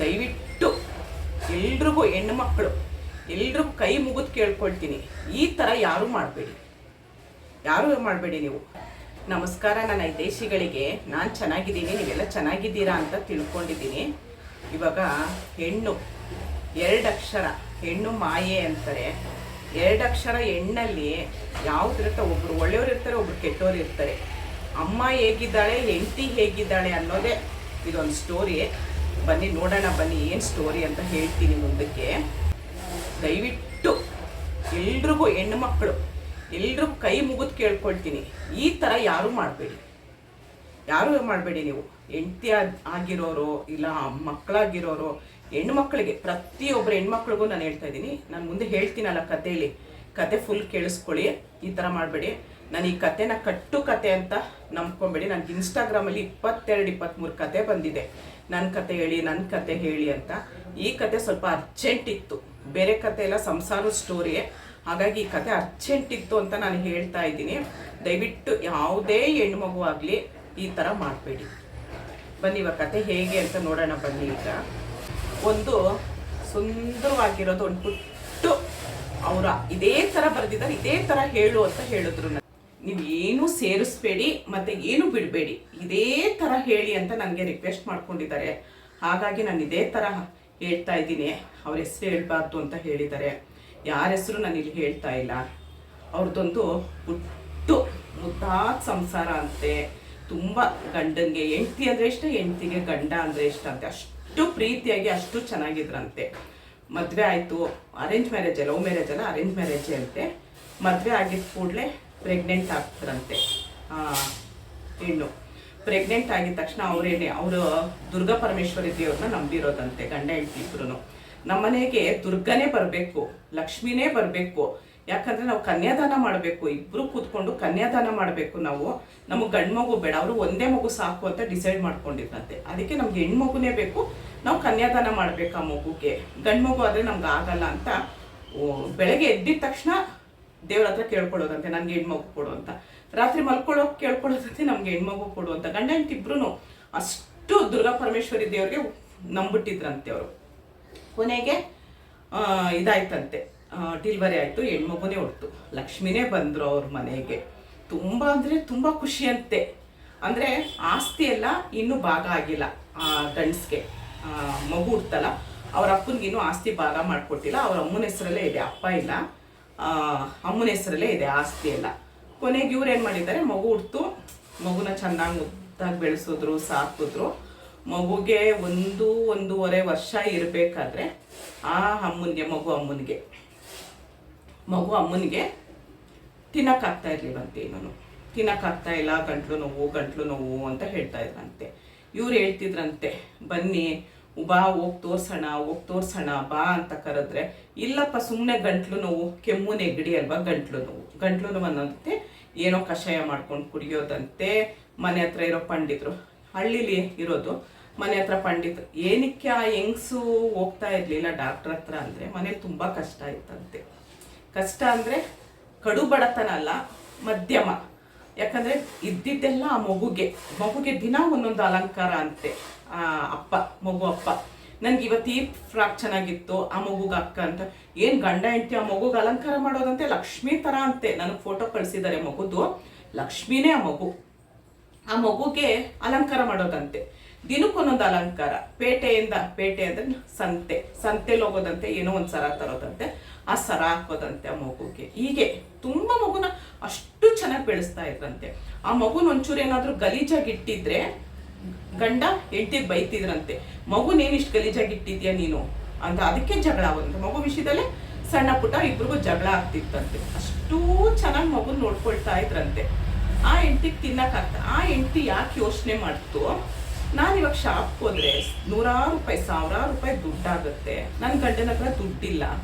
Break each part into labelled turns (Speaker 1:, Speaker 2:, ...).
Speaker 1: ದಯವಿಟ್ಟು ಎಲ್ರಿಗೂ ಹೆಣ್ಣು ಮಕ್ಕಳು ಎಲ್ರಿಗೂ ಕೈ ಮುಗಿದು ಕೇಳ್ಕೊಳ್ತೀನಿ. ಈ ಥರ ಯಾರೂ ಮಾಡಬೇಡಿ. ಯಾರೂ ಮಾಡಬೇಡಿ ನೀವು. ನಮಸ್ಕಾರ, ನನ್ನ ದೇಶಿಗಳಿಗೆ ನಾನು ಚೆನ್ನಾಗಿದ್ದೀನಿ, ನೀವೆಲ್ಲ ಚೆನ್ನಾಗಿದ್ದೀರಾ ಅಂತ ತಿಳ್ಕೊಂಡಿದ್ದೀನಿ. ಇವಾಗ ಹೆಣ್ಣು ಎರಡು ಅಕ್ಷರ ಹೆಣ್ಣು ಮಾಯೆ ಅಂತಾರೆ. ಎರಡು ಅಕ್ಷರ ಹೆಣ್ಣಲ್ಲಿ ಯಾವ್ದಿರುತ್ತೆ ಒಬ್ರು ಒಳ್ಳೆಯವ್ರು ಇರ್ತಾರೆ, ಒಬ್ರು ಕೆಟ್ಟವ್ರು ಇರ್ತಾರೆ. ಅಮ್ಮ ಹೇಗಿದ್ದಾಳೆ, ಹೆಂಡತಿ ಹೇಗಿದ್ದಾಳೆ ಅನ್ನೋದೇ ಇದೊಂದು ಸ್ಟೋರಿ ಬನ್ನಿ, ನೋಡೋಣ ಬನ್ನಿ, ಏನು ಸ್ಟೋರಿ ಅಂತ ಹೇಳ್ತೀನಿ ಮುಂದಕ್ಕೆ. ದಯವಿಟ್ಟು ಎಲ್ರಿಗೂ ಹೆಣ್ಣು ಮಕ್ಕಳು ಎಲ್ರಿಗೂ ಕೈ ಮುಗಿದು ಕೇಳ್ಕೊಳ್ತೀನಿ. ಈ ಥರ ಯಾರೂ ಮಾಡಬೇಡಿ. ಯಾರೂ ಮಾಡಬೇಡಿ ನೀವು. ಹೆಂಡತಿ ಆಗಿರೋರು ಇಲ್ಲ ಮಕ್ಕಳಾಗಿರೋರು ಹೆಣ್ಣು ಮಕ್ಕಳಿಗೆ ಪ್ರತಿಯೊಬ್ಬರು ಹೆಣ್ಮಕ್ಳಿಗೂ ನಾನು ಹೇಳ್ತಾ ಇದ್ದೀನಿ. ನಾನು ಮುಂದೆ ಹೇಳ್ತೀನಲ್ಲ ಕಥೆಯಲ್ಲಿ ಕತೆ ಫುಲ್ ಕೇಳಿಸ್ಕೊಳ್ಳಿ. ಈ ಥರ ಮಾಡಬೇಡಿ. ನಾನು ಈ ಕತೆನ ಕಟ್ಟು ಕತೆ ಅಂತ ನಂಬ್ಕೊಂಬೇಡಿ. ನನಗೆ ಇನ್ಸ್ಟಾಗ್ರಾಮಲ್ಲಿ ಇಪ್ಪತ್ತೆರಡು ಇಪ್ಪತ್ತ್ಮೂರು ಕತೆ ಬಂದಿದೆ. ನನ್ನ ಕತೆ ಹೇಳಿ ನನ್ನ ಕತೆ ಹೇಳಿ ಅಂತ. ಈ ಕತೆ ಸ್ವಲ್ಪ ಅರ್ಜೆಂಟ್ ಇತ್ತು. ಬೇರೆ ಕತೆ ಎಲ್ಲ ಸಂಸಾರ ಸ್ಟೋರಿಯೇ ಹಾಗಾಗಿ ಈ ಕತೆ ಅರ್ಜೆಂಟ್ ಇತ್ತು ಅಂತ ನಾನು ಹೇಳ್ತಾ ಇದ್ದೀನಿ. ದಯವಿಟ್ಟು ಯಾವುದೇ ಹೆಣ್ಮಗು ಆಗಲಿ ಈ ಥರ ಮಾಡಬೇಡಿ. ಬನ್ನಿ, ಇವಾಗ ಕತೆ ಹೇಗೆ ಅಂತ ನೋಡೋಣ ಬನ್ನಿ ಈಗ. ಒಂದು ಸುಂದರವಾಗಿರೋದು, ಒಂದು ಪುಟ್ಟು ಅವರ ಇದೇ ಥರ ಬರೆದಿದ್ದಾರೆ, ಇದೇ ಥರ ಹೇಳು ಅಂತ ಹೇಳಿದ್ರು. ನೀವು ಏನು ಸೇರಿಸ್ಬೇಡಿ, ಮತ್ತೆ ಏನು ಬಿಡಬೇಡಿ. ಇದೇ ಥರ ಹೇಳಿ ಅಂತ ನನಗೆ ರಿಕ್ವೆಸ್ಟ್ ಮಾಡ್ಕೊಂಡಿದ್ದಾರೆ. ಹಾಗಾಗಿ ನಾನು ಇದೇ ಥರ ಹೇಳ್ತಾ ಇದ್ದೀನಿ. ಅವ್ರ ಹೆಸರು ಹೇಳ್ಬಾರ್ದು ಅಂತ ಹೇಳಿದ್ದಾರೆ. ಯಾರ ಹೆಸರು ನಾನು ಇಲ್ಲಿ ಹೇಳ್ತಾ ಇಲ್ಲ. ಅವ್ರದ್ದೊಂದು ಹುಟ್ಟು, ಮುದ್ದಾದ ಸಂಸಾರ ಅಂತೆ. ತುಂಬ ಗಂಡನಿಗೆ, ಹೆಂಡ್ತಿ ಅಂದರೆ ಇಷ್ಟ, ಹೆಂಡ್ತಿಗೆ ಗಂಡ ಅಂದರೆ ಇಷ್ಟ ಅಂತೆ. ಅಷ್ಟು ಪ್ರೀತಿಯಾಗಿ, ಅಷ್ಟು ಚೆನ್ನಾಗಿದ್ರಂತೆ. ಮದುವೆ ಆಯಿತು ಅರೇಂಜ್ ಮ್ಯಾರೇಜ್ ಲವ್ ಮ್ಯಾರೇಜ್ ಅಲ್ಲ ಅರೇಂಜ್ ಮ್ಯಾರೇಜೇ ಅಂತೆ. ಮದುವೆ ಆಗಿದ್ದ ಕೂಡಲೇ ಪ್ರೆಗ್ನೆಂಟ್ ಆಗ್ತಾರಂತೆ. ಹೆಣ್ಣು ಪ್ರೆಗ್ನೆಂಟ್ ಆಗಿದ ತಕ್ಷಣ ಅವರೇನೆ ಅವರು ದುರ್ಗಾ ಪರಮೇಶ್ವರಿ ದೇವ್ರನ್ನ ನಂಬಿರೋದಂತೆ, ಗಂಡ ಹೆಂಡತಿ ನಮ್ಮನೆಗೆ ದುರ್ಗನೇ ಬರಬೇಕು, ಲಕ್ಷ್ಮಿನೇ ಬರಬೇಕು. ಯಾಕಂದ್ರೆ ನಾವು ಕನ್ಯಾದಾನ ಮಾಡಬೇಕು, ಇಬ್ರು ಕೂತ್ಕೊಂಡು ಕನ್ಯಾದಾನ ಮಾಡಬೇಕು ನಾವು. ನಮಗೆ ಗಂಡು ಮಗು ಬೇಡ, ಅವರು ಒಂದೇ ಮಗು ಸಾಕು ಅಂತ ಡಿಸೈಡ್ ಮಾಡ್ಕೊಂಡಿದ್ರಂತೆ. ಅದಕ್ಕೆ ನಮ್ಗೆ ಹೆಣ್ಮಗುನೇ ಬೇಕು, ನಾವು ಕನ್ಯಾದಾನ ಮಾಡ್ಬೇಕು ಆ ಮಗುಗೆ. ಗಂಡು ಮಗು ಆದರೆ ನಮ್ಗೆ ಆಗಲ್ಲ ಅಂತ ಬೆಳಗ್ಗೆ ಎದ್ದಿದ ತಕ್ಷಣ ದೇವ್ರ ಹತ್ರ ಕೇಳ್ಕೊಳ್ಳೋದಂತೆ, ನನ್ಗೆ ಹೆಣ್ಮಗು ಕೊಡು ಅಂತ. ರಾತ್ರಿ ಮಲ್ಕೊಳ್ಳೋಕೆ ಕೇಳ್ಕೊಳ್ಳೋದಂತೆ, ನಮ್ಗೆ ಹೆಣ್ಮಗು ಕೊಡು ಅಂತ. ಗಂಡ ಹೆಂಡತಿ ಇಬ್ರು ಅಷ್ಟು ದುರ್ಗಾ ಪರಮೇಶ್ವರಿ ದೇವ್ರಿಗೆ ನಂಬಿಟ್ಟಿದ್ರಂತೆ ಅವರು. ಕೊನೆಗೆ ಇದಾಯ್ತಂತೆ. ಡಿಲ್ವರಿ ಆಯಿತು, ಹೆಣ್ಮಗುನೇ ಹೊಡ್ತು ಲಕ್ಷ್ಮಿನೇ ಬಂದರು ಅವ್ರ ಮನೆಗೆ. ತುಂಬ ಅಂದರೆ ತುಂಬ ಖುಷಿಯಂತೆ. ಅಂದರೆ ಆಸ್ತಿ ಎಲ್ಲ ಇನ್ನೂ ಭಾಗ ಆಗಿಲ್ಲ ಆ ಗಂಡ್ಸ್ಗೆ. ಮಗು ಹುಡ್ತಲ್ಲ, ಅವ್ರ ಅಪ್ಪನಿಗೆ ಇನ್ನೂ ಆಸ್ತಿ ಭಾಗ ಮಾಡಿಕೊಟ್ಟಿಲ್ಲ. ಅವ್ರ ಅಮ್ಮನ ಹೆಸರಲ್ಲೇ ಇದೆ, ಅಪ್ಪ ಇಲ್ಲ. ಅಮ್ಮನ ಹೆಸರಲ್ಲೇ ಇದೆ ಆಸ್ತಿ ಎಲ್ಲ. ಕೊನೆಗೆ ಇವ್ರು ಏನು ಮಾಡಿದ್ದಾರೆ? ಮಗು ಹುಡ್ತು, ಮಗುನ ಚೆನ್ನಾಗಿ ಮುದ್ದಾಗಿ ಬೆಳೆಸಿದ್ರು ಸಾಕಿದ್ರು ಮಗುಗೆ ಒಂದು, ಒಂದೂವರೆ ವರ್ಷ ಇರಬೇಕಾದ್ರೆ ಆ ಅಮ್ಮನಿಗೆ, ಮಗು ಅಮ್ಮನಿಗೆ ಮಗು ಅಮ್ಮನಿಗೆ ತಿನ್ನಕ್ಕಾಗ್ತಾ ಇರ್ಲಿಲ್ಲಂತೆ ಇನ್ನೂ ತಿನ್ನಕ್ಕಾಗ್ತಾ ಇಲ್ಲ, ಗಂಟ್ಲು ನೋವು ಗಂಟ್ಲು ನೋವು ಅಂತ ಹೇಳ್ತಾ ಇದ್ರಂತೆ. ಇವ್ರು ಹೇಳ್ತಿದ್ರಂತೆ, ಬನ್ನಿ ಬಾ ಹೋಗಿ ತೋರ್ಸೋಣ ಹೋಗಿ ತೋರ್ಸೋಣ, ಬಾ ಅಂತ ಕರೆದ್ರೆ, ಇಲ್ಲಪ್ಪ ಸುಮ್ಮನೆ ಗಂಟ್ಲು ನೋವು, ಕೆಮ್ಮು, ನೆಗಡಿ ಅಲ್ವಾ ಗಂಟ್ಲು ನೋವು. ಗಂಟ್ಲು ನೋವು ಅನ್ನೋದಂತೆ ಏನೋ ಕಷಾಯ ಮಾಡ್ಕೊಂಡು ಕುಡಿಯೋದಂತೆ, ಮನೆ ಹತ್ರ ಇರೋ ಪಂಡಿತರು. ಹಳ್ಳಿಲಿ ಇರೋದು, ಮನೆ ಹತ್ರ ಪಂಡಿತರು. ಏನಕ್ಕೆ ಆ ಹೆಂಗ್ಸು ಹೋಗ್ತಾ ಇರ್ಲಿಲ್ಲ ಡಾಕ್ಟರ್ ಹತ್ರ ಅಂದರೆ, ಮನೇಲಿ ತುಂಬ ಕಷ್ಟ ಇತ್ತಂತೆ. ಕಷ್ಟ ಅಂದರೆ ಕಡು ಬಡತನ ಅಲ್ಲ, ಮಧ್ಯಮ. ಯಾಕಂದ್ರೆ ಇದ್ದಿದ್ದೆಲ್ಲ ಆ ಮಗುಗೆ. ಮಗುಗೆ ದಿನ ಒಂದೊಂದು ಅಲಂಕಾರ ಅಂತೆ. ಅಪ್ಪ, ಮಗು ಅಪ್ಪ. ನನ್ಗೆ ಇವತ್ತು ಈ ಫ್ರಾಕ್ ಚೆನ್ನಾಗಿತ್ತು, ಆ ಮಗುಗೆ ಅಕ್ಕ ಅಂತ. ಏನು ಗಂಡ ಹೆಂಡತಿ ಆ ಮಗುಗೆ ಅಲಂಕಾರ ಮಾಡೋದಂತೆ? ಲಕ್ಷ್ಮಿ ತರ ಅಂತೆ. ನನಗೆ ಫೋಟೋ ಕಳಿಸಿದ್ದಾರೆ ಮಗುದು. ಲಕ್ಷ್ಮಿನೇ ಆ ಮಗು. ಆ ಮಗುಗೆ ಅಲಂಕಾರ ಮಾಡೋದಂತೆ. ದಿನಕ್ಕೊಂದೊಂದು ಅಲಂಕಾರ. ಪೇಟೆಯಿಂದ ಪೇಟೆ ಅಂದ್ರೆ ಸಂತೆ. ಸಂತೆಲಿ ಹೋಗೋದಂತೆ, ಏನೋ ಒಂದು ಸರ ತರೋದಂತೆ. ಆ ಸರ ಹಾಕೋದಂತೆ ಆ ಮಗುಗೆ. ಹೀಗೆ ತುಂಬಾ ಮಗುನ ಅಷ್ಟು ಚೆನ್ನಾಗಿ ಬೆಳೆಸ್ತಾ ಇದ್ರಂತೆ. ಆ ಮಗುನ ಒಂಚೂರು ಏನಾದರೂ ಗಲೀಜಾಗಿ ಇಟ್ಟಿದ್ರೆ ಗಂಡ ಹೆಂಡತಿಗೆ ಬೈತಿದ್ರಂತೆ. ಮಗು ಏನ್ ಇಷ್ಟು ಗಲೀಜಾಗಿ ಇಟ್ಟಿದ್ಯಾ ನೀನು? ಅಂತ ಅದಕ್ಕೆ ಜಗಳ ಆಗೋದಂತೆ. ಮಗು ವಿಷಯದಲ್ಲೇ ಸಣ್ಣ ಪುಟ್ಟ ಇಬ್ರಿಗೂ ಜಗಳ ಆಗ್ತಿತ್ತಂತೆ. ಅಷ್ಟೂ ಚೆನ್ನಾಗಿ ಮಗು ನೋಡ್ಕೊಳ್ತಾ ಇದ್ರಂತೆ. ಆ ಹೆಂಡತಿಗೆ ತಿನ್ನಕ್ಕಾಗ್ತ ಆ ಹೆಂಡತಿ ಯಾಕೆ ಯೋಚನೆ ಮಾಡ್ತು? ನಾನು ಇವಾಗ ಶಾಪ್ಗೆ ಹೋದ್ರೆ ನೂರಾರು ರೂಪಾಯಿ, ಸಾವಿರಾರು ರೂಪಾಯಿ ದುಡ್ಡಾಗುತ್ತೆ. ನನ್ನ ಗಂಡನ ಹತ್ರ ದುಡ್ಡಿಲ್ಲ.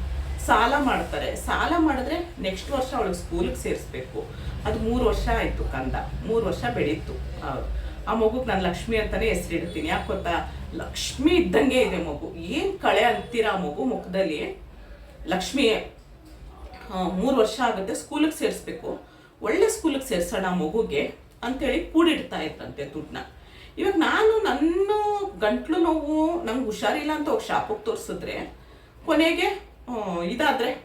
Speaker 1: ಸಾಲ ಮಾಡ್ತಾರೆ. ಸಾಲ ಮಾಡಿದ್ರೆ ನೆಕ್ಸ್ಟ್ ವರ್ಷ ಅವಳಿಗೆ ಸ್ಕೂಲಿಗೆ ಸೇರಿಸ್ಬೇಕು. ಅದು ಮೂರು ವರ್ಷ ಆಯಿತು ಕಂದ. ಮೂರು ವರ್ಷ ಬೆಳೀತು. ಆ- ಮಗುಗೆ ನಾನು ಲಕ್ಷ್ಮಿ ಅಂತಾನೆ ಹೆಸರಿಡ್ತೀನಿ. ಯಾಕೆ ಗೊತ್ತಾ? ಲಕ್ಷ್ಮಿ ಇದ್ದಂಗೆ ಇದೆ ಮಗು. ಏನು ಕಳೆ ಅಂತೀರ ಆ ಮಗು ಮುಖದಲ್ಲಿ? ಲಕ್ಷ್ಮಿ ಮೂರು ವರ್ಷ ಆಗುತ್ತೆ, ಸ್ಕೂಲಿಗೆ ಸೇರಿಸ್ಬೇಕು. ಒಳ್ಳೆ ಸ್ಕೂಲಿಗೆ ಸೇರ್ಸೋಣ ಮಗುಗೆ ಅಂತೇಳಿ ಕೂಡಿಡ್ತಾ ಇದ್ರಂತೆ ದುಡ್ಡನ್ನ ಇವಾಗ ನಾನು ನನ್ನ ಗಂಟ್ಲು ನೋವು, ನಂಗೆ ಹುಷಾರಿಲ್ಲ ಅಂತ ಹೋಗಿ ಶಾಪಿಗೆ ತೋರಿಸಿದ್ರೆ, ಕೊನೆಗೆ ಇದಾದ್ರೆ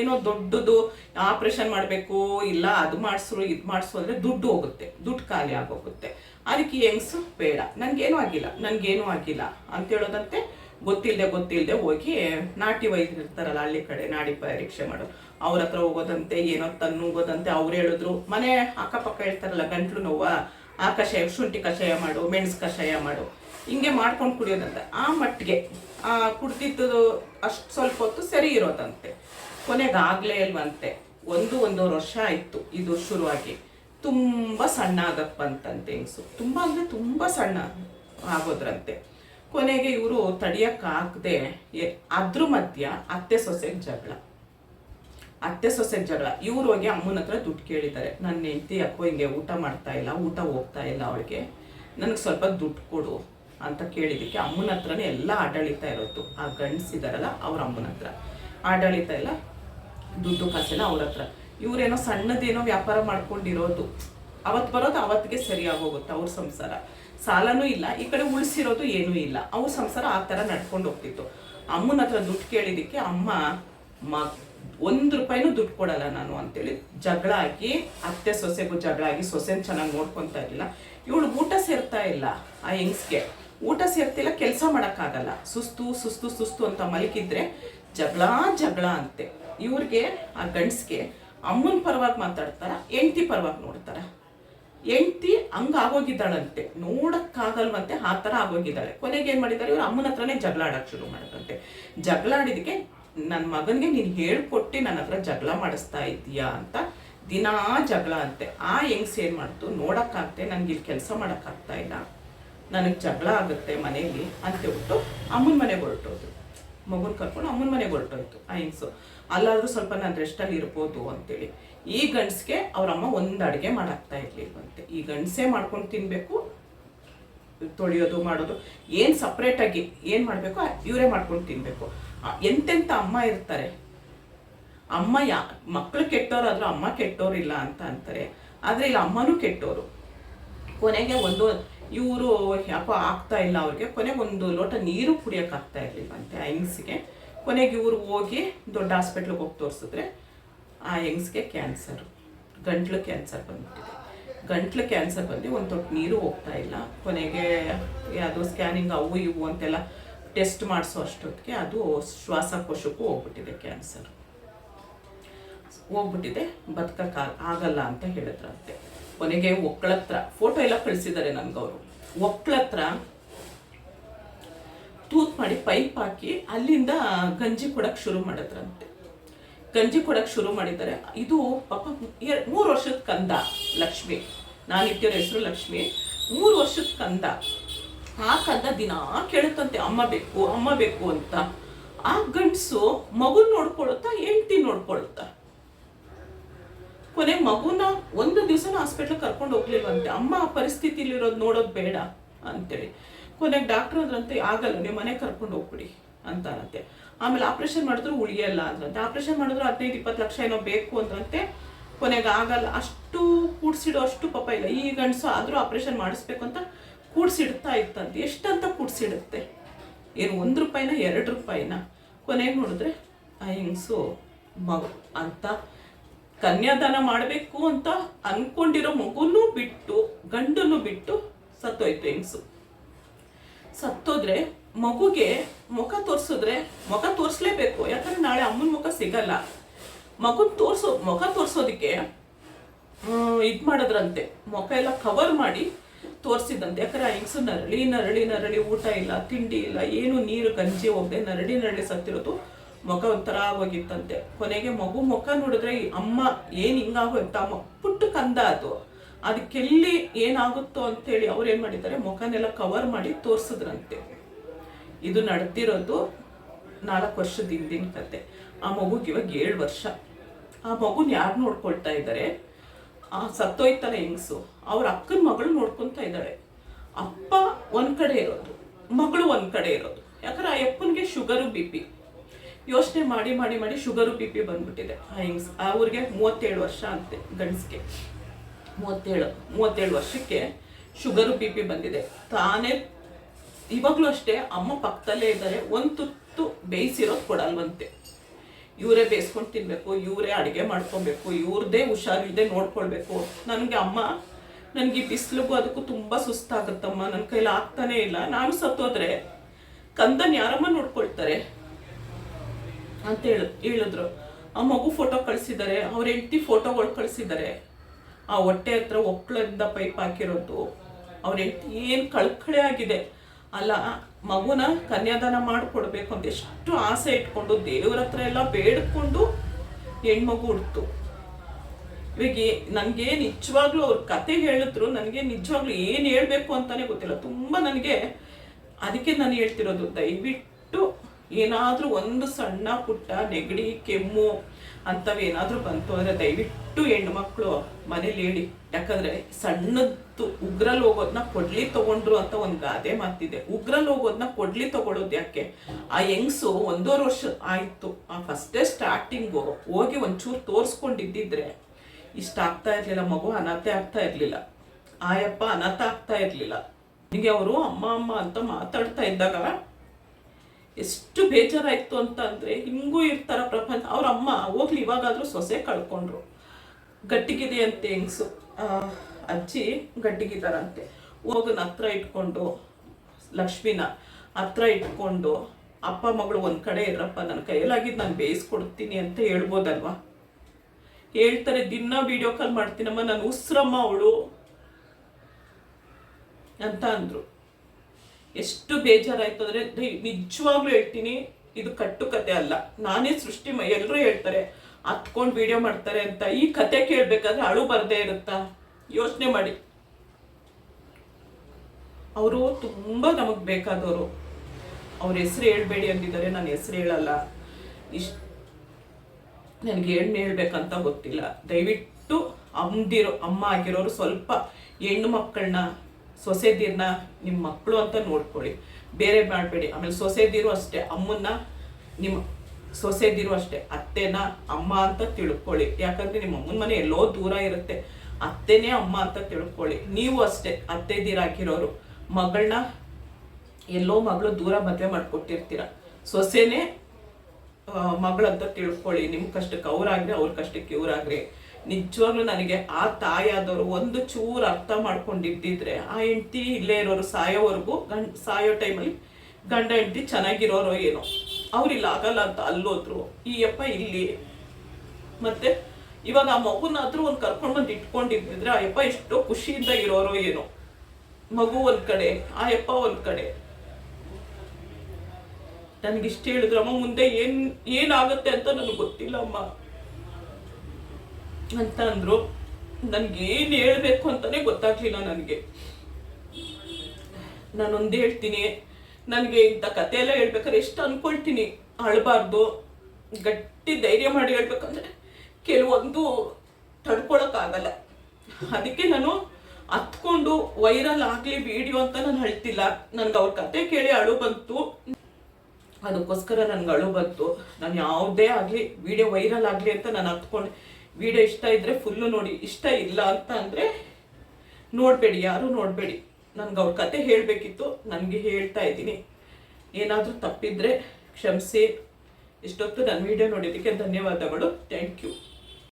Speaker 1: ಏನೋ ದೊಡ್ಡದು ಆಪರೇಷನ್ ಮಾಡಬೇಕು, ಇಲ್ಲ ಅದು ಮಾಡಿಸ್ರು ಇದು ಮಾಡಿಸು ಅಂದರೆ ದುಡ್ಡು ಹೋಗುತ್ತೆ, ದುಡ್ಡು ಖಾಲಿ ಆಗೋಗುತ್ತೆ. ಅದಕ್ಕೆ ಹೆಂಗ್ಸು ಬೇಡ. ನನಗೇನೂ ಆಗಿಲ್ಲ ನನಗೇನೂ ಆಗಿಲ್ಲ ಅಂತ ಹೇಳೋದಂತೆ ಗೊತ್ತಿಲ್ಲದೆ ಗೊತ್ತಿಲ್ಲದೆ ಹೋಗಿ ನಾಟಿ ವೈದ್ಯರು ಇರ್ತಾರಲ್ಲ ಹಳ್ಳಿ ಕಡೆ ನಾಡಿ ಪರೀಕ್ಷೆ ಮಾಡೋರು, ಅವ್ರ ಹತ್ರ ಹೋಗೋದಂತೆ, ಏನೋ ತನ್ನುಗೋದಂತೆ ಅವ್ರು ಹೇಳಿದ್ರು. ಮನೆ ಅಕ್ಕಪಕ್ಕ ಹೇಳ್ತಾರಲ್ಲ, ಗಂಟ್ಲು ನೋವ, ಆ ಕಷಾಯ, ಶುಂಠಿ ಕಷಾಯ ಮಾಡು, ಮೆಣಸು ಕಷಾಯ ಮಾಡು. ಹಿಂಗೆ ಮಾಡ್ಕೊಂಡು ಕುಡಿಯೋದಂತೆ. ಆ ಮಟ್ಟಿಗೆ ಕುಡ್ದಿದ್ದು ಅಷ್ಟು ಸ್ವಲ್ಪ ಹೊತ್ತು ಸರಿ ಇರೋದಂತೆ. ಕೊನೆಗೆ ಆಗ್ಲೇ ಇಲ್ವಂತೆ ಒಂದು ಒಂದೂವರೆ ವರ್ಷ ಆಯ್ತು ಇದು ಶುರುವಾಗಿ. ತುಂಬ ಸಣ್ಣ ಆಗಪ್ಪ ಬಂತಂತೆ ಹೆಂಗ್ಸು. ತುಂಬ ಅಂದ್ರೆ ತುಂಬ ಸಣ್ಣ ಆಗೋದ್ರಂತೆ. ಕೊನೆಗೆ ಇವರು ತಡಿಯೋಕ್ಕಾಗದೆ ಅದ್ರ ಮಧ್ಯ ಅತ್ತೆ ಸೊಸೆಗೆ ಜಗಳ. ಅತ್ತೆ ಸೊಸೆ ಜಗಳ. ಇವ್ರು ಹೋಗಿ ಅಮ್ಮನ ಹತ್ರ ದುಡ್ಡು ಕೇಳಿದ್ದಾರೆ. ನನ್ನ ಹೆಂಡತಿ ಯಾಕೋ ಹಿಂಗೆ ಊಟ ಮಾಡ್ತಾ ಇಲ್ಲ, ಊಟ ಹೋಗ್ತಾ ಇಲ್ಲ ಅವಳಿಗೆ. ನನಗೆ ಸ್ವಲ್ಪ ದುಡ್ಡು ಕೊಡು ಅಂತ ಕೇಳಿದಕ್ಕೆ ಅಮ್ಮನ ಹತ್ರನೇ ಎಲ್ಲ ಆಡಳಿತ ಇರೋದು. ಆ ಗಂಡಸಿದಾರಲ್ಲ ಅವ್ರ ಅಮ್ಮನ ಹತ್ರ. ಆಡಳಿತ ಎಲ್ಲ ದುಡ್ಡು ಕಾಸೆಲ್ಲ ಅವ್ರ ಹತ್ರ. ಇವ್ರೇನೋ ಸಣ್ಣದೇನೋ ವ್ಯಾಪಾರ ಮಾಡ್ಕೊಂಡಿರೋದು. ಅವತ್ತು ಬರೋದು ಅವತ್ತಿಗೆ ಸರಿಯಾಗೋಗುತ್ತೆ ಅವ್ರ ಸಂಸಾರ. ಸಾಲನೂ ಇಲ್ಲ, ಈ ಕಡೆ ಉಳಿಸಿರೋದು ಏನೂ ಇಲ್ಲ. ಅವ್ರ ಸಂಸಾರ ಆ ಥರ ನಡ್ಕೊಂಡು ಹೋಗ್ತಿತ್ತು. ಅಮ್ಮನ ಹತ್ರ ದುಡ್ಡು ಕೇಳಿದಕ್ಕೆ ಅಮ್ಮ, ಮ, ಒಂದು ರೂಪಾಯಿನೂ ದುಡ್ಡು ಕೊಡಲ್ಲ ನಾನು ಅಂತೇಳಿ ಜಗಳ ಹಾಕಿ ಅತ್ತೆ ಸೊಸೆಗೂ ಜಗಳ ಆಗಿ ಸೊಸೆನ ಚೆನ್ನಾಗಿ ನೋಡ್ಕೊತಾ ಇರಲಿಲ್ಲ. ಇವಳು ಊಟ ಸೇರ್ತಾ ಇಲ್ಲ ಆ ಹೆಂಗ್ಸ್ಗೆ ಊಟ ಸೇರ್ತಿಲ್ಲ ಕೆಲಸ ಮಾಡೋಕ್ಕಾಗಲ್ಲ. ಸುಸ್ತು ಸುಸ್ತು ಸುಸ್ತು ಅಂತ ಮಲಗಿದ್ರೆ ಜಗಳ ಜಗಳ ಅಂತೆ. ಇವ್ರಿಗೆ, ಆ ಗಂಡಸ್ಗೆ ಅಮ್ಮನ ಪರವಾಗಿ ಮಾತಾಡ್ತಾರ, ಹೆಂಡ್ತಿ ಪರವಾಗಿ ನೋಡ್ತಾರ. ಹೆಂಡ್ತಿ ಹಂಗ ಆಗೋಗಿದ್ದಾಳಂತೆ. ನೋಡಕ್ಕಾಗಲ್ವಂತೆ ಆ ಥರ ಆಗೋಗಿದ್ದಾಳೆ. ಕೊನೆಗೆ ಏನು ಮಾಡಿದ್ದಾರೆ ಇವ್ರು ಅಮ್ಮನ ಹತ್ರನೇ ಜಗಳ ಆಡೋಕ್ಕೆ ಶುರು ಮಾಡಿದ್ರಂತೆ. ಜಗಳ ಆಡಿದಕ್ಕೆ ನನ್ನ ಮಗನಿಗೆ ನೀನು ಹೇಳ್ಕೊಟ್ಟು ನನ್ನ ಹತ್ರ ಜಗಳ ಮಾಡಿಸ್ತಾ ಇದ್ದೀಯಾ ಅಂತ ದಿನಾ ಜಗಳ ಅಂತೆ. ಆ ಹೆಂಗ್ಸ್ ಏನು ಮಾಡ್ತು? ನೋಡೋಕ್ಕಾಗ್ತೆ ನನಗೆ ಇಲ್ಲಿ ಕೆಲಸ ಮಾಡೋಕ್ಕಾಗ್ತಾ ಇಲ್ಲ. ನನಗೆ ಜಗಳ ಆಗುತ್ತೆ ಮನೆಯಲ್ಲಿ ಅಂತ ಹೇಳ್ಬಿಟ್ಟು ಅಮ್ಮನ ಮನೆಗೆ ಹೊರಟೋದು ಮಗುನ ಕರ್ಕೊಂಡು ಅಮ್ಮನ ಮನೆಗೆ ಹೊರಟೋಯ್ತು. ಆ ಅಲ್ಲಾದರೂ ಸ್ವಲ್ಪ ನಾನು ರೆಸ್ಟಲ್ಲಿ ಇರ್ಬೋದು ಅಂತೇಳಿ. ಈ ಗಂಡ್ಸ್ಗೆ ಅವರಮ್ಮ ಒಂದು ಅಡುಗೆ ಮಾಡಾಕ್ತಾ ಇರ್ಲಿಲ್ವಂತೆ. ಈ ಗಂಡಸೇ ಮಾಡ್ಕೊಂಡು ತಿನ್ನಬೇಕು ತೊಳೆಯೋದು, ಮಾಡೋದು. ಏನು ಸಪ್ರೇಟಾಗಿ ಏನು ಮಾಡಬೇಕು ಇವರೇ ಮಾಡ್ಕೊಂಡು ತಿನ್ನಬೇಕು ಎಂತೆಂಥ ಅಮ್ಮ ಇರ್ತಾರೆ? ಅಮ್ಮ ಯಾ ಮಕ್ಕಳು ಕೆಟ್ಟವರಾದರೂ ಅಮ್ಮ ಕೆಟ್ಟೋರಿಲ್ಲ ಅಂತ ಅಂತಾರೆ. ಆದರೆ ಇಲ್ಲಿ ಅಮ್ಮನೂ ಕೆಟ್ಟೋರು. ಕೊನೆಗೆ ಒಂದು ಇವರು ಯಾಕೋ ಆಗ್ತಾ ಇಲ್ಲ ಅವ್ರಿಗೆ. ಕೊನೆಗೆ ಒಂದು ಲೋಟ ನೀರು ಕುಡಿಯೋಕ್ಕಾಗ್ತಾ ಅಂತೆ ಆ ಹೆಂಗ್ಸಿಗೆ. ಕೊನೆಗೆ ಇವರು ಹೋಗಿ ದೊಡ್ಡ ಹಾಸ್ಪಿಟ್ಲಿಗೆ ಹೋಗಿ ತೋರಿಸಿದ್ರೆ ಆ ಹೆಂಗ್ಸ್ಗೆ ಕ್ಯಾನ್ಸರ್ ಗಂಟ್ಲು ಕ್ಯಾನ್ಸರ್ ಬಂದ್ಬಿಟ್ಟಿದೆ. ಗಂಟ್ಲು ಕ್ಯಾನ್ಸರ್ ಬಂದು ಒಂದು ತೊಟ್ಟು ನೀರು ಹೋಗ್ತಾ ಇಲ್ಲ. ಕೊನೆಗೆ ಯಾವುದೋ ಸ್ಕ್ಯಾನಿಂಗ್ ಅವು ಇವು ಅಂತೆಲ್ಲ ಟೆಸ್ಟ್ ಮಾಡಿಸೋ ಅಷ್ಟೊತ್ತಿಗೆ ಅದು ಶ್ವಾಸಕೋಶಕ್ಕೂ ಹೋಗ್ಬಿಟ್ಟಿದೆ ಕ್ಯಾನ್ಸರ್ ಹೋಗ್ಬಿಟ್ಟಿದೆ ಬದುಕಕ್ಕೆ ಆಗಲ್ಲ ಅಂತ ಹೇಳಿದ್ರಂತೆ. ಕೊನೆಗೆ ಒಕ್ಕಳತ್ರ ಫೋಟೋ ಎಲ್ಲ ಕಳಿಸಿದ್ದಾರೆ ನನ್ಗವರು ಒಕ್ಕಳತ್ರ ತೂತ್ ಮಾಡಿ ಪೈಪ್ ಹಾಕಿ ಅಲ್ಲಿಂದ ಗಂಜಿ ಕೊಡಕ್ಕೆ ಶುರು ಮಾಡಿದ್ರಂತೆ. ಗಂಜಿ ಕೊಡಕ್ಕೆ ಶುರು ಮಾಡಿದ್ದಾರೆ. ಇದು ಪಾಪ ಮೂರು ವರ್ಷದ ಕಂದ ಲಕ್ಷ್ಮಿ. ನಾನು ಹೆಸರು ಲಕ್ಷ್ಮಿ. ಮೂರು ವರ್ಷದ ಕಂದ. ಆ ಕಂದ ದಿನ ಕೇಳುತ್ತಂತೆ, ಅಮ್ಮ ಬೇಕು ಅಮ್ಮ ಬೇಕು ಅಂತ. ಆ ಗಂಡಸು ಮಗು ನೋಡ್ಕೊಳುತ್ತಾ, ಹೆಂಡತಿ ನೋಡ್ಕೊಳುತ್ತಾ? ಕೊನೆಗೆ ಮಗುನ ಒಂದು ದಿವಸನ ಹಾಸ್ಪಿಟ್ಲ್ ಕರ್ಕೊಂಡು ಹೋಗ್ಲಿಲ್ವಂತೆ ಅಮ್ಮ ಆ ಪರಿಸ್ಥಿತಿಲಿರೋದು ನೋಡೋದು ಬೇಡ ಅಂತೇಳಿ. ಕೊನೆಗೆ ಡಾಕ್ಟರ್ ಅದ್ರಂತೆ ಆಗಲ್ಲ, ನೀವು ಮನೆ ಕರ್ಕೊಂಡು ಹೋಗ್ಬಿಡಿ ಅಂತಾರಂತೆ. ಆಮೇಲೆ ಆಪರೇಷನ್ ಮಾಡಿದ್ರು ಉಳಿಯಲ್ಲ ಅಂದ್ರಂತೆ. ಆಪರೇಷನ್ ಮಾಡಿದ್ರು ಹದಿನೈದು ಇಪ್ಪತ್ತು ಲಕ್ಷ ಏನೋ ಬೇಕು ಅಂದ್ರಂತೆ. ಕೊನೆಗೆ ಆಗಲ್ಲ. ಅಷ್ಟು ಕೂಡ್ಸಿಡೋ ಅಷ್ಟು ಪಾಪ ಇಲ್ಲ. ಈ ಗಂಡಸು ಆದರೂ ಆಪರೇಷನ್ ಮಾಡಿಸ್ಬೇಕು ಅಂತ ಕೂಡಿಸಿಡ್ತಾ ಇತ್ತಂತೆ. ಎಷ್ಟಂತ ಕೂಡಿಸಿಡುತ್ತೆ? ಏನು ಒಂದು ರೂಪಾಯಿನ, ಎರಡು ರೂಪಾಯಿನ. ಕೊನೆಗೆ ನೋಡಿದ್ರೆ, ಆ ಹೆಂಗಸು ಮಗು ಅಂತ ಕನ್ಯಾದಾನ ಮಾಡಬೇಕು ಅಂತ ಅನ್ಕೊಂಡಿರೋ ಮಗುನೂ ಬಿಟ್ಟು ಗಂಡನ್ನು ಬಿಟ್ಟು ಸತ್ತೋಯ್ತು ಹೆಂಗಸು. ಸತ್ತೋದ್ರೆ ಮಗುಗೆ ಮುಖ ತೋರಿಸಿದ್ರೆ ಮುಖ ತೋರಿಸ್ಲೇಬೇಕು. ಯಾಕಂದ್ರೆ ನಾಳೆ ಅಮ್ಮನ ಮುಖ ಸಿಗಲ್ಲ. ಮಗುನ ತೋರ್ಸೋ, ಮುಖ ತೋರಿಸೋದಕ್ಕೆ ಇದು ಮಾಡಿದ್ರಂತೆ. ಮುಖ ಎಲ್ಲ ಕವರ್ ಮಾಡಿ ತೋರ್ಸಿದಂತೆ ಯಾಕಂದ್ರೆ ಹೆಂಗಸು ನರಳಿ ನರಳಿ ನರಳಿ ಊಟ ಇಲ್ಲ, ತಿಂಡಿ ಇಲ್ಲ, ಏನು ನೀರು, ಗಂಜಿ ಹೋಗದೆ ನರಳಿ ನರಳಿ ಸತ್ತಿರೋದು. ಮುಖ ಒಂಥರ ಆಗೋಗಿತ್ತಂತೆ ಕೊನೆಗೆ ಮಗು ಮುಖ ನೋಡಿದ್ರೆ ಅಮ್ಮ ಏನ್ ಹಿಂಗಾಗೋಯ್ತು ಪುಟ್ಟು ಪುಟ್ಟ ಕಂದ ಅದು. ಅದಕ್ಕೆಲ್ಲಿ ಏನಾಗುತ್ತೋ ಅಂತೇಳಿ ಅವ್ರು ಏನು ಮಾಡಿದ್ದಾರೆ? ಮುಖನೆಲ್ಲ ಕವರ್ ಮಾಡಿ ತೋರಿಸಿದ್ರಂತೆ. ಇದು ನಡೆದಿರೋದು ನಾಲ್ಕು ವರ್ಷದ ಹಿಂದಿನ ಕತೆ. ಆ ಮಗುಗೆ ಇವಾಗ ಏಳು ವರ್ಷ. ಆ ಮಗುನ ಯಾರು ನೋಡ್ಕೊಳ್ತಾ ಇದ್ದಾರೆ ಆ ಸತ್ತೋಯ್ತಾರೆ ಹೆಂಗಸು? ಅವ್ರ ಅಕ್ಕನ ಮಗಳು ನೋಡ್ಕೊತಾ ಇದ್ದಾಳೆ ಅಪ್ಪ ಒಂದು ಕಡೆ ಇರೋದು, ಮಗಳು ಒಂದು ಕಡೆ ಇರೋದು. ಯಾಕಂದ್ರೆ ಆ ಅಪ್ಪನಿಗೆ ಶುಗರು, ಬಿ ಪಿ. ಯೋಚನೆ ಮಾಡಿ ಮಾಡಿ ಮಾಡಿ ಶುಗರು ಪಿ ಪಿ ಬಂದ್ಬಿಟ್ಟಿದೆ. ಆ ಊರಿಗೆ ಅವ್ರಿಗೆ ಮೂವತ್ತೇಳು ವರ್ಷ ಅಂತೆ ಗಂಡಸ್ಗೆ. ಮೂವತ್ತೇಳು. ಮೂವತ್ತೇಳು ವರ್ಷಕ್ಕೆ ಶುಗರು ಪಿ ಪಿ ಬಂದಿದೆ. ತಾನೇ ಇವಾಗಲೂ ಅಷ್ಟೇ ಅಮ್ಮ ಪಕ್ಕದಲ್ಲೇ ಇದ್ದಾರೆ. ಒಂದು ತುತ್ತು ಬೇಯಿಸಿರೋದು ಕೊಡಲ್ವಂತೆ. ಇವರೇ ಬೇಯಿಸ್ಕೊಂಡು ತಿನ್ನಬೇಕು ಇವರೇ ಅಡುಗೆ ಮಾಡ್ಕೊಬೇಕು ಇವ್ರದ್ದೇ ಹುಷಾರಿಲ್ಲದೆ ನೋಡ್ಕೊಳ್ಬೇಕು. ನನಗೆ ಅಮ್ಮ ನನಗೆ ಈ ಬಿಸಿಲಿಗೂ ಅದಕ್ಕೂ ತುಂಬ ಸುಸ್ತಾಗುತ್ತಮ್ಮ. ನನ್ನ ಕೈಲಿ ಆಗ್ತಾನೇ ಇಲ್ಲ. ನಾನು ಸತ್ತೋದ್ರೆ ಕಂದನ್ ಯಾರಮ್ಮ ನೋಡ್ಕೊಳ್ತಾರೆ? ಅಂತ ಹೇಳ ಹೇಳಿದ್ರು. ಆ ಮಗು ಫೋಟೋ ಕಳಿಸಿದ್ದಾರೆ ಅವ್ರ ಹೆಂಡತಿ ಫೋಟೋಗಳು ಕಳಿಸಿದ್ದಾರೆ ಆ ಹೊಟ್ಟೆ ಹತ್ರ ಒಕ್ಕಳಿಂದ ಪೈಪ್ ಹಾಕಿರೋದು. ಅವ್ರ ಹೆಂಡತಿ ಏನು ಕಳ್ಕಳೆ ಆಗಿದೆ. ಅಲ್ಲ, ಮಗುನ ಕನ್ಯಾದಾನ ಮಾಡಿಕೊಡ್ಬೇಕು ಅಂತ ಎಷ್ಟು ಆಸೆ ಇಟ್ಕೊಂಡು ದೇವ್ರ ಹತ್ರ ಎಲ್ಲ ಬೇಡ್ಕೊಂಡು ಹೆಣ್ಮಗು ಹುಡ್ತು. ಇವಾಗ ನನಗೆ ನಿಜವಾಗ್ಲೂ ಅವ್ರ ಕತೆ ಹೇಳಿದ್ರು, ನನಗೆ ನಿಜವಾಗ್ಲೂ ಏನು ಹೇಳಬೇಕು ಅಂತಲೇ ಗೊತ್ತಿಲ್ಲ. ತುಂಬ ನನಗೆ, ಅದಕ್ಕೆ ನಾನು ಹೇಳ್ತಿರೋದು, ದಯವಿಟ್ಟು ಏನಾದರೂ ಒಂದು ಸಣ್ಣ ಪುಟ್ಟ ನೆಗಡಿ, ಕೆಮ್ಮು ಅಂಥವೇನಾದರೂ ಬಂತು ಅಂದರೆ ದಯವಿಟ್ಟು ಹೆಣ್ಮಕ್ಳು ಮನೇಲಿ ಹೇಳಿ. ಯಾಕಂದರೆ ಸಣ್ಣದ್ದು ಉಗ್ರಲ್ಲಿ ಹೋಗೋದನ್ನ ಕೊಡ್ಲಿ ತಗೊಂಡ್ರು ಅಂತ ಒಂದು ಗಾದೆ ಮಾತಿದೆ. ಉಗ್ರಲ್ಲಿ ಹೋಗೋದನ್ನ ಕೊಡ್ಲಿ ತಗೊಳ್ಳೋದು ಯಾಕೆ? ಆ ಹೆಂಗ್ಸು ಒಂದೂವರೆ ವರ್ಷ ಆಯಿತು. ಆ ಫಸ್ಟೇ ಸ್ಟಾರ್ಟಿಂಗು ಹೋಗಿ ಒಂಚೂರು ತೋರಿಸ್ಕೊಂಡಿದ್ದಿದ್ರೆ ಇಷ್ಟ ಆಗ್ತಾ ಇರಲಿಲ್ಲ. ಮಗು ಅನಾಥೆ ಆಗ್ತಾ ಇರಲಿಲ್ಲ. ಆಯಪ್ಪ ಅನಾಥ ಆಗ್ತಾ ಇರಲಿಲ್ಲ. ನಿಮಗೆ ಅವರು ಅಮ್ಮ ಅಮ್ಮ ಅಂತ ಮಾತಾಡ್ತಾ ಇದ್ದಾಗ ಎಷ್ಟು ಬೇಜಾರಾಯಿತು ಅಂತ ಅಂದರೆ ಹಿಂಗೂ ಇರ್ತಾರ ಪ್ರಪಂಚ ಅವ್ರ ಅಮ್ಮ ಹೋಗ್ಲಿ, ಇವಾಗಾದರೂ ಸೊಸೆ ಕಳ್ಕೊಂಡ್ರು. ಗಟ್ಟಿಗಿದೆ ಅಂತೆ ಹೆಂಗ್ಸು. ಅಜ್ಜಿ ಗಟ್ಟಿಗಿದಾರಂತೆ ಹೋಗನ ಹತ್ರ ಇಟ್ಕೊಂಡು, ಲಕ್ಷ್ಮಿನ ಹತ್ರ ಇಟ್ಕೊಂಡು, ಅಪ್ಪ ಮಗಳು ಒಂದು ಕಡೆ ಇರಪ್ಪ ನನ್ನ ಕೈಯಲ್ಲಾಗಿದ್ದು ನಾನು ಬೇಯಿಸ್ಕೊಡ್ತೀನಿ ಅಂತ ಹೇಳ್ಬೋದಲ್ವಾ? ಹೇಳ್ತಾರೆ, ದಿನ ವಿಡಿಯೋ ಕಾಲ್ ಮಾಡ್ತೀನಮ್ಮ, ನಾನು ಉಸ್ರಮ್ಮ ಅವಳು ಅಂತ ಅಂದ್ರು. ಎಷ್ಟು ಬೇಜಾರಾಯ್ತು ಅಂದ್ರೆ ನಿಜವಾಗ್ಲೂ ಹೇಳ್ತೀನಿ, ಇದು ಕಟ್ಟು ಕತೆ ಅಲ್ಲ. ನಾನೇ ಸೃಷ್ಟಿ ಎಲ್ಲರೂ ಹೇಳ್ತಾರೆ ಹತ್ಕೊಂಡು ವಿಡಿಯೋ ಮಾಡ್ತಾರೆ ಅಂತ. ಈ ಕತೆ ಕೇಳ್ಬೇಕಾದ್ರೆ ಅಳು ಬರದೇ ಇರುತ್ತಾ? ಯೋಚನೆ ಮಾಡಿ. ಅವರು ತುಂಬಾ ನಮಗ್ ಬೇಕಾದವರು. ಅವ್ರ ಹೆಸರು ಹೇಳ್ಬೇಡಿ ಅಂದಿದ್ದಾರೆ, ನಾನು ಹೆಸರು ಹೇಳಲ್ಲ. ಇಷ್ಟ ನನಗೆ ಹೆಣ್ಣು ಹೇಳ್ಬೇಕಂತ ಗೊತ್ತಿಲ್ಲ. ದಯವಿಟ್ಟು ಅಮ್ಮದಿರೋ ಅಮ್ಮ ಆಗಿರೋರು ಸ್ವಲ್ಪ ಹೆಣ್ಣು ಮಕ್ಕಳನ್ನ ಸೊಸೆದಿರ್ನ ನಿಮ್ಮ ಮಕ್ಕಳು ಅಂತ ನೋಡ್ಕೊಳ್ಳಿ. ಬೇರೆ ಮಾಡಬೇಡಿ. ಆಮೇಲೆ ಸೊಸೆದಿರು ಅಷ್ಟೇ, ಅಮ್ಮನ್ನ ನಿಮ್ಮ ಸೊಸೆದಿರು ಅಷ್ಟೇ, ಅತ್ತೆನ ಅಮ್ಮ ಅಂತ ತಿಳ್ಕೊಳ್ಳಿ. ಯಾಕಂದ್ರೆ ನಿಮ್ಮ ಅಮ್ಮನ ಮನೆ ಎಲ್ಲೋ ದೂರ ಇರುತ್ತೆ. ಅತ್ತೆನೇ ಅಮ್ಮ ಅಂತ ತಿಳ್ಕೊಳ್ಳಿ. ನೀವು ಅಷ್ಟೇ, ಅತ್ತೆದಿರಾಗಿರೋರು. ಮಗಳನ್ನ ಎಲ್ಲೋ ಮಗಳು ದೂರ ಮದುವೆ ಮಾಡ್ಕೊಟ್ಟಿರ್ತೀರ. ಸೊಸೆನೇ ಮಗಳಂತ ತಿಳ್ಕೊಳ್ಳಿ. ನಿಮ್ಮ ಕಷ್ಟಕ್ಕೆ ಅವ್ರಾಗ್ರಿ, ಅವ್ರ ಕಷ್ಟಕ್ಕೆ ಇವ್ರಾಗ್ರಿ. ನಿಜವಾಗ್ಲೂ ನನಗೆ ಆ ತಾಯಾದವರು ಒಂದು ಚೂರು ಅರ್ಥ ಮಾಡ್ಕೊಂಡಿದ್ದಿದ್ರೆ ಆ ಹೆಂಡತಿ ಇಲ್ಲೇ ಇರೋರು ಸಾಯೋವರೆಗೂ ಗಂಡ ಸಾಯೋ ಟೈಮಲ್ಲಿ ಗಂಡ ಹೆಂಡತಿ ಚೆನ್ನಾಗಿರೋರೋ ಏನೋ. ಅವ್ರಿಲ್ಲ, ಆಗಲ್ಲ ಅಂತ ಅಲ್ಲೋದ್ರು. ಈ ಅಪ್ಪ ಇಲ್ಲಿ. ಮತ್ತೆ ಇವಾಗ ಆ ಮಗುನಾದ್ರೂ ಒಂದು ಕರ್ಕೊಂಡು ಬಂದು ಇಟ್ಕೊಂಡಿದ್ದಿದ್ರೆ ಆ ಯಪ್ಪ ಎಷ್ಟೋ ಖುಷಿಯಿಂದ ಇರೋರೋ ಏನೋ. ಮಗು ಒಂದ್ ಕಡೆ, ಆ ಯಪ್ಪ ಒಂದ್ ಕಡೆ. ನನಗಿಷ್ಟು ಹೇಳಿದ್ರು, ಅಮ್ಮ, ಮುಂದೆ ಏನ್, ಏನಾಗುತ್ತೆ ಅಂತ ನನಗೆ ಗೊತ್ತಿಲ್ಲ, ಅಮ್ಮ. ಅಂತ ಅಂದ್ರು ನನ್ಗೆ ಹೇಳಬೇಕು ಹೇಳ್ಬೇಕು ಅಂತಾನೆ ಗೊತ್ತಾಗ್ಲಿಲ್ಲ ನನಗೆ. ನಾನೊಂದು ಹೇಳ್ತೀನಿ. ನನಗೆ ಇಂಥ ಕತೆ ಎಲ್ಲ ಹೇಳ್ಬೇಕಾದ್ರೆ ಎಷ್ಟು ಅನ್ಕೊಳ್ತೀನಿ. ಅಳಬಾರ್ದು. ಗಟ್ಟಿ ಧೈರ್ಯ ಮಾಡಿ ಹೇಳ್ಬೇಕಂದ್ರೆ ಕೆಲವೊಂದು ತಡ್ಕೊಳಕ್ಕಾಗಲ್ಲ. ಅದಕ್ಕೆ ನಾನು ಹತ್ಕೊಂಡು ವೈರಲ್ ಆಗಲಿ ವಿಡಿಯೋ ಅಂತ ನಾನು ಹೇಳ್ತಿಲ್ಲ ನನ್ಗೆ ಅವ್ರ ಕತೆ ಕೇಳಿ ಅಳು ಬಂತು. ಅದಕ್ಕೋಸ್ಕರ ನನ್ಗೆ ಅಳು ಬಂತು. ನಾನು ಯಾವುದೇ ಆಗಲಿ ವಿಡಿಯೋ ವೈರಲ್ ಆಗಲಿ ಅಂತ ನಾನು ಹತ್ಕೊಂಡು ವಿಡಿಯೋ ಇಷ್ಟ ಇದ್ರೆ ಫುಲ್ಲು ನೋಡಿ. ಇಷ್ಟ ಇಲ್ಲ ಅಂತ ಅಂದರೆ ನೋಡಬೇಡಿ, ಯಾರೂ ನೋಡಬೇಡಿ. ನನ್ಗೆ ಅವ್ರ ಕತೆ ಹೇಳಬೇಕಿತ್ತು, ನನಗೆ ಹೇಳ್ತಾ ಇದ್ದೀನಿ. ಏನಾದರೂ ತಪ್ಪಿದ್ರೆ ಕ್ಷಮಿಸಿ. ಇಷ್ಟೊತ್ತು ನನ್ನ ವಿಡಿಯೋ ನೋಡಿದ್ದಕ್ಕೆ ಧನ್ಯವಾದಗಳು. Thank you